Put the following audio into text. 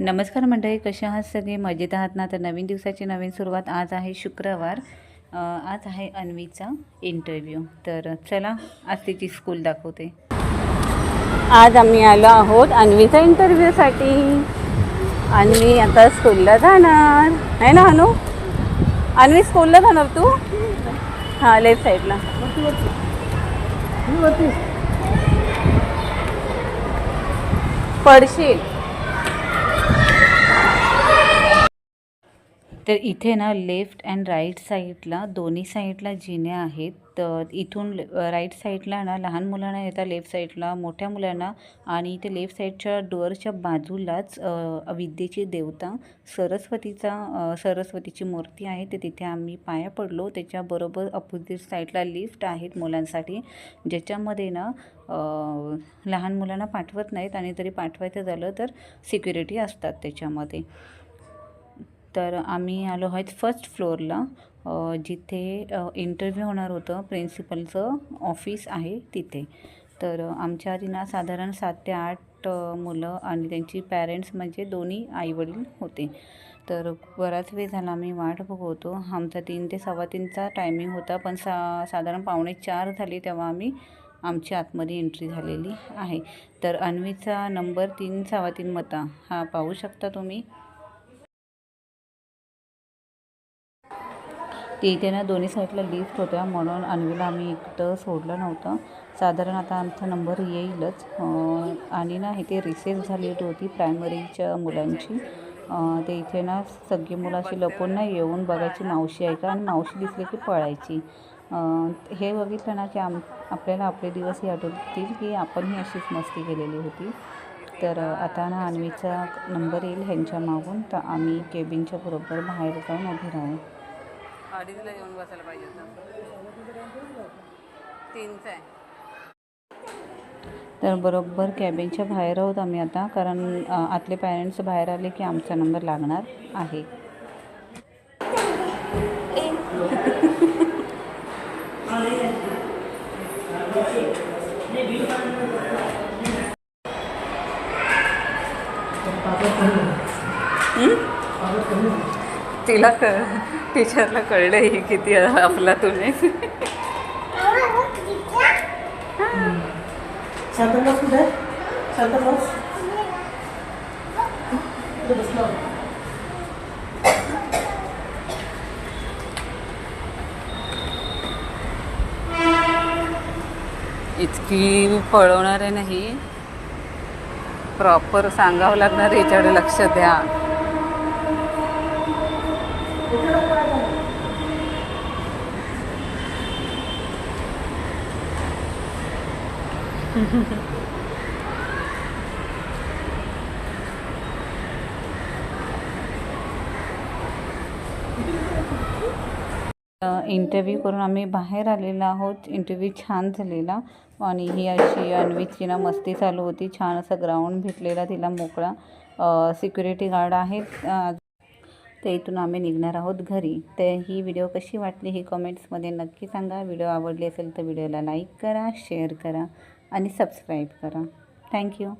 नमस्कार मंडळी कसे आहात सगळे? मजेत आहात ना? तर नवीन दिवसाची नवीन सुरुवात आज आहे शुक्रवार. आज आहे अन्वीचा इंटरव्ह्यू तर चला आज तिची स्कूल दाखवते. आज आम्ही आलो आहोत अन्वीचा इंटरव्ह्यूसाठी अन्वी आता स्कूलला जाणार. आहे ना अनु अन्वी स्कूलला जाणार तू? हां लेफ्ट साईडला पडशील. तर इथे ना लेफ्ट अँड राईट साईडला दोन्ही साईडला जिन्या आहेत. तर इथून राईट साईडला ना लहान मुलांना येतात लेफ्ट साईडला मोठ्या मुलांना आणि इथे लेफ्ट साईडच्या डोअरच्या बाजूलाच विद्येची देवता सरस्वतीचा सरस्वतीची मूर्ती आहे. ते तिथे आम्ही पाया पडलो. त्याच्याबरोबर अपोजिट साईडला लिफ्ट आहेत मुलांसाठी ज्याच्यामध्ये ना लहान मुलांना पाठवत नाहीत आणि तरी पाठवायचं झालं तर सिक्युरिटी असतात त्याच्यामध्ये. तर आम्ही आलो आहेत फर्स्ट फ्लोअरला जिथे इंटरव्ह्यू होणार होतं. प्रिन्सिपलचं ऑफिस आहे तिथे. तर आमच्या आधी ना साधारण सात ते आठ मुलं आणि त्यांची पॅरेंट्स म्हणजे दोन्ही आईवडील होते. तर बराच वेळ झाला आम्ही वाट बघवतो आमचा तीन ते सव्वा तीनचा टायमिंग होता पण सा साधारण पावणे चार झाले तेव्हा आम्ही आमची आतमध्ये एंट्री झालेली आहे. तर अन्वीचा नंबर तीन सव्वा तीन मता हा पाहू शकता तुम्ही. ते इथे ना दोन्ही साईडला लिफ्ट होत्या. म्हणून अन्वीला आम्ही एकटं सोडलं नव्हतं. साधारण आता आमचा नंबर येईलच. आणि ना इथे रिसेस झालेली होती प्रायमरीच्या मुलांची. ते इथे ना सगळी मुलं अशी लपून ना येऊन बघायची मावशी आहे का? आणि मावशी दिसली की पळायची. हे बघितलं ना की आम आपल्याला आपले दिवस हे आठवतील की आपणही अशीच मस्ती केलेली होती. तर आता ना अन्वीचा नंबर येईल ह्यांच्या मागून. तर आम्ही केबिनच्या बरोबर बाहेर जाऊन उभे राहू. अडीचला येऊन बसायला पाहिजे होतं. तीनचं आहे. तर बरोबर कॅबिनच्या बाहेर आहोत आम्ही आता कारण आतले पॅरेंट्स बाहेर आले की आमचा नंबर लागणार आहे. तिला कळ टीचरला कळलं ही किती आपला बसलो इतकी पळवणार आहे नाही. प्रॉपर सांगावं लागणार याच्याकडे लक्ष द्या. इंटरव्ह्यू करून आम्ही बाहेर आलेलो आहोत. इंटरव्ह्यू छान झालेला. आणि ही अशी अन्वीची ना मस्ती चालू होती. छान असं ग्राउंड भेटलेला तिला मोकळा. सिक्युरिटी गार्ड आहेत. अ, तर इथून आम्ही निघणार आहोत घरी. तर ही व्हिडिओ कशी वाटली? ही कमेंट्समध्ये नक्की सांगा. व्हिडिओ आवडली असेल तर व्हिडिओला लाईक करा शेअर करा. आणि सबस्क्राईब करा. थँक्यू